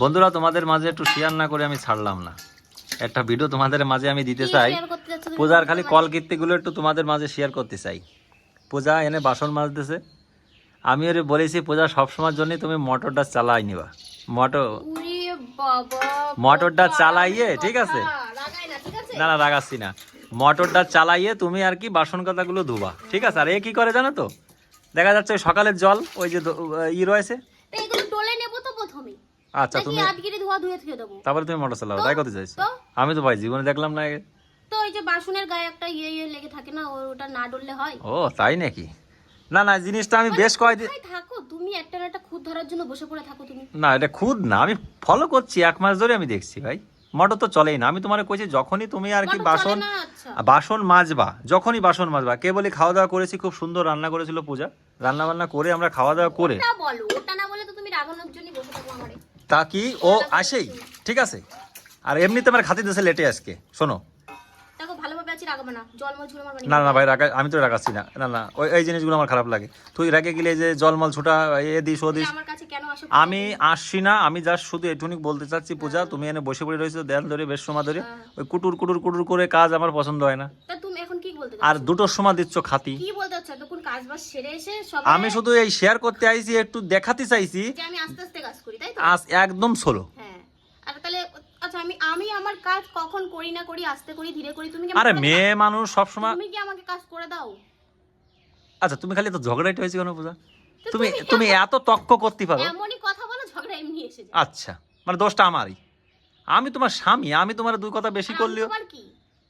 বন্ধুরা তোমাদের মাঝে একটু শেয়ার না করে আমি ছাড়লাম না। একটা ভিডিও তোমাদের মাঝে আমি দিতে চাই? পূজার খালি কল কীর্তিগুলো একটু তোমাদের মাঝে শেয়ার করতে চাই। পূজা এনে বাসন মাজতেছে। আমি ওরে বলেছি পূজা সবসময়ের জন্যই তুমি মোটরটা চালাই নিবা। মোটর মোটরটা চালাইয়ে ঠিক আছে? না না রাগাচ্ছি না। মোটরটা চালাইয়ে তুমি আর কি বাসন কথাগুলো ধুবা। ঠিক আছে? আর এ কি করে জানো তো? দেখা যাচ্ছে ওই সকালের জল ওই যে ই রয়েছে। আচ্ছা তুমি আজকেরই ধোয়া ধুয়ে দেবো। তারপরে তুমি মোটর চালাও তাই করতে চাইছো? আমি তো ভাই জীবনে দেখলাম না আগে। তো ওই যে বাসনের গায়ে একটা ইয়ে ইয়ে লেগে থাকে না ওটা না ডললে হয়। ও তাই নাকি? না না জিনিসটা আমি বেশ কয়েকদিন থাকো? তুমি একটা না একটা খুদ ধরার জন্য বসে পড়ে থাকো তুমি। না এটা খুদ না আমি ফলো করছি এক মাস ধরে আমি দেখছি ভাই। মোটর তো চলেই না আমি তোমার কইছি যখনই তুমি আর কি বাসন আচ্ছা। বাসন মাজবা যখনই বাসন মাজবা কে বলি খাওয়া দাওয়া করেছি খুব সুন্দর রান্না করেছিল পূজা। রান্না বান্না করে আমরা খাওয়া দাওয়া করে ওটা বলো ওটা না বলে তো তুমি রাগানোর জন্য তা কি ও আসেই ঠিক আছে? আর এমনিতে আমার খাতি দেশে লেটে আজকে শোনো। না। না ভাই রাগা আমি তো রাগাচ্ছি না। না না ওই এই জিনিসগুলো আমার খারাপ লাগে। তুই রাগে গেলে যে জলমল ছোটা এ দিস ও দিস। আমি আসছি না আমি জাস্ট শুধু এটুকুনি বলতে চাচ্ছি পূজা তুমি এনে বসে পড়ে রয়েছো দেয়াল ধরে বেশ সময় ধরে। ওই কুটুর কুটুর কুটুর করে কাজ আমার পছন্দ হয় না। বলতে আর? দুটোর সময় দিচ্ছ খাতি। কি বলতে চাচ্ছ তখন কাজ বাজ সেরে এসে সব আমি শুধু এই শেয়ার করতে আইছি একটু দেখাতে চাইছি। যে আমি আস্তে আস্তে কাজ করি তাই তো? আজ একদম সোলো হ্যাঁ। আর তাহলে আচ্ছা আমি আমি আমার কাজ কখন করি না করি আস্তে করি ধীরে করি তুমি কি আরে মেয়ে মানুষ সবসময় তুমি কি আমাকে কাজ করে দাও? আচ্ছা তুমি খালি তো হয়েছে কেন তুমি তুমি এত তক্ক করতে পারো। এমনই কথা বলো ঝগড়া এমনি এসে যায়। আচ্ছা মানে দোষটা আমারই। আমি তোমার স্বামী আমি তোমার দুই কথা বেশি করলেও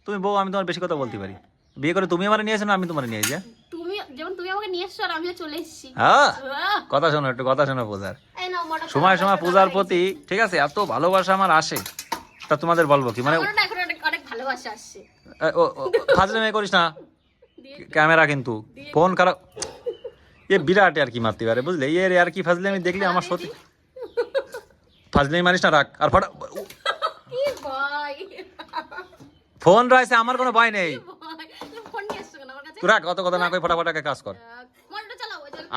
তুমি বউ আমি তোমার বেশি কথা বলতে পারি। বিয়ে করে তুমি আমার নিয়েছো না আমি তোমার নিয়ে যাই। তুমি যেমন তুমি আমাকে নিয়ে এসছো আর আমিও চলে এসেছি। হ্যাঁ? কথা শোনো একটু কথা শোনো পূজার। সময় সময় পূজার প্রতি ঠিক আছে এত ভালোবাসা আমার আসে তা তোমাদের বলব কি? মানে অনেক ভালোবাসা আসছে। ও ফাজলামি করিস না। ক্যামেরা কিন্তু। ফোন খারাপ এ বিরাট আর কি মারতে পারে বুঝলে? এর আর কি ফাজলামি দেখলে আমার সত্যি ফাজলামি মারিস না রাখ। আর ফটা ফোন রয়েছে আমার কোনো ভয় নেই ভাই, তুমি ফোন নিয়ে এসছো কেন আমার কাছে তুই রাখ অত কথা না কই ফটাফটাকে কাজ কর।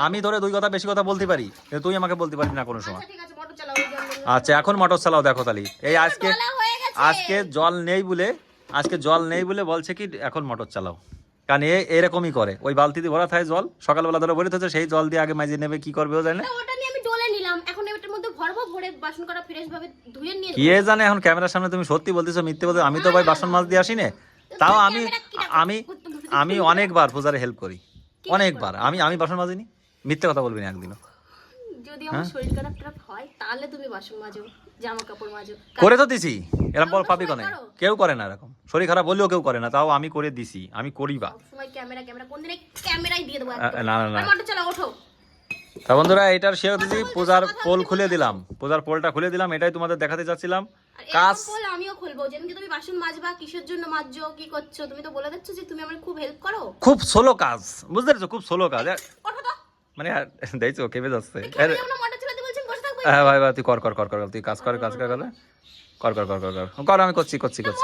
আমি ধরে দুই কথা বেশি কথা বলতে পারি কিন্তু তুই আমাকে বলতে পারবি না কোনো সময়। আচ্ছা আচ্ছা এখন মোটর চালাও দেখো তালি। এই আজকে আজকে জল নেই বলে আজকে জল নেই বলে বলছে কি এখন মোটর চালাও। কারণ এ এরকমই করে। ওই বালতিতে ভরা থাকে জল সকালবেলা ধরে ভরে থাকে সেই জল দিয়ে আগে মাঝে নেবে কি করবে ও জানে? কে জানে এখন ক্যামেরার সামনে তুমি সত্যি বলতেছো মিথ্যে বলছো আমি তো ভাই বাসন মাছ দিয়ে আসি না তাও আমি আমি আমি অনেকবার পূজারে হেল্প করি। অনেকবার। আমি আমি বাসন মাজিনি। মিথ্যে কথা বলবি না একদিনও। যদি আমার শরীর খারাপ টারাপ হয় তাহলে তুমি বাসন মাজো জামা কাপড় মাজো করে তো দিছি। এরকম বল পাবি কোনে? কেউ করে না এরকম। শরীর খারাপ বললেও কেউ করে না তাও আমি করে দিছি। আমি করিবা। সময় ক্যামেরা ক্যামেরা কোন দিনে ক্যামেরাই দিয়ে দেবো না, না, না। ওঠো। তা বন্ধুরা এটার শেয়ার দিচ্ছি পূজার পোল খুলে দিলাম। পূজার পোলটা খুলে দিলাম এটাই তোমাদের দেখাতে চাচ্ছিলাম মানে, হ্যাঁ, ভাই কর কর কর কর তুই কাজ কর কাজ কর কর কর। কর কর কর আমি করছি করছি করছি।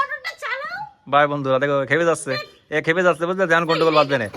ভাই বন্ধুরা দেখো খেপে যাচ্ছে। এ খেপে যাচ্ছে বুঝলে? ধ্যান গন্ডগোল বাঁধবে না।